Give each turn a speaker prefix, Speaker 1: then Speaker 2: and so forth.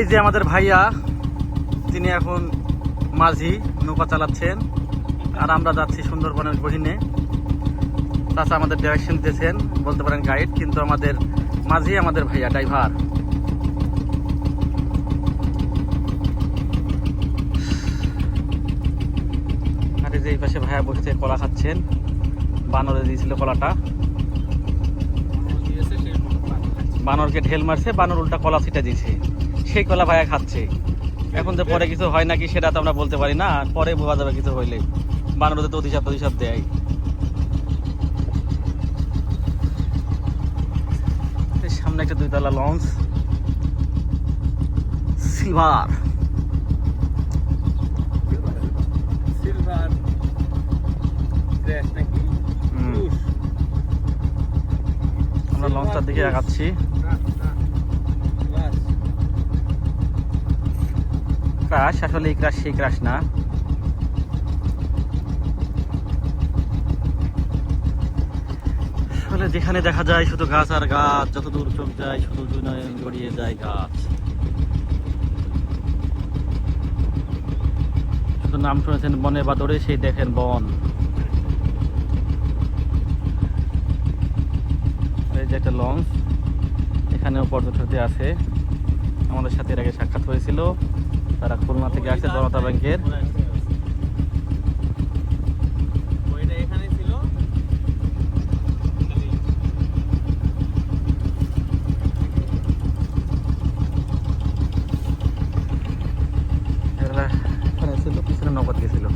Speaker 1: এই যে আমাদের ভাইয়া, তিনি এখন মাঝি, নৌকা চালাচ্ছেন। আর আমরা যাচ্ছি সুন্দরবনের গহিনে। তাছাড়া আমাদের ডাইরেকশন দিতেছেন বলতে পারেন গাইড কিন্তু আমাদের মাঝি, আমাদের ভাইয়া ড্রাইভার আর এই যে এই পাশে ভাইয়া বসেছে, কলা খাচ্ছেন। বানরে দিয়েছিল কলাটা। বানরকে ঢেল মারছে, বানর উল্টা কলা ছিটা দিয়েছে। সেই কলা ভাইয়া খাচ্ছে। এখন যে পরে কিছু হয় নাকি সেটা তো আমরা বলতে পারি না পরে বোঝা যাবে কিছু হইলে। বানরতে তো অধিসাপ অধিসাপ দেয়। সামনে একটা দুইতলা লঞ্চ। সিলভার। আমরা লঞ্চটার দিকে আগাচ্ছি
Speaker 2: না, না। বাস।
Speaker 1: ক্রাশ, আসলে এই ক্রাশ সেই ক্রাশ না। আসলে যেখানে দেখা যায় শুধু গাছ আর গাছ যত দূর চোখ যায় শুধু গড়িয়ে যায় গাছ। শুধু নাম শুনেছেন, বনে বাদরে সেই দেখেন বন। এই যে একটা লঞ্চ, এখানেও পর্যটকদের আছে। আমাদের সাথে এর আগে সাক্ষাৎ হয়েছিল। তারা খুলনা থেকে আসছে জনতা ব্যাংকের। নগদ গেছিল।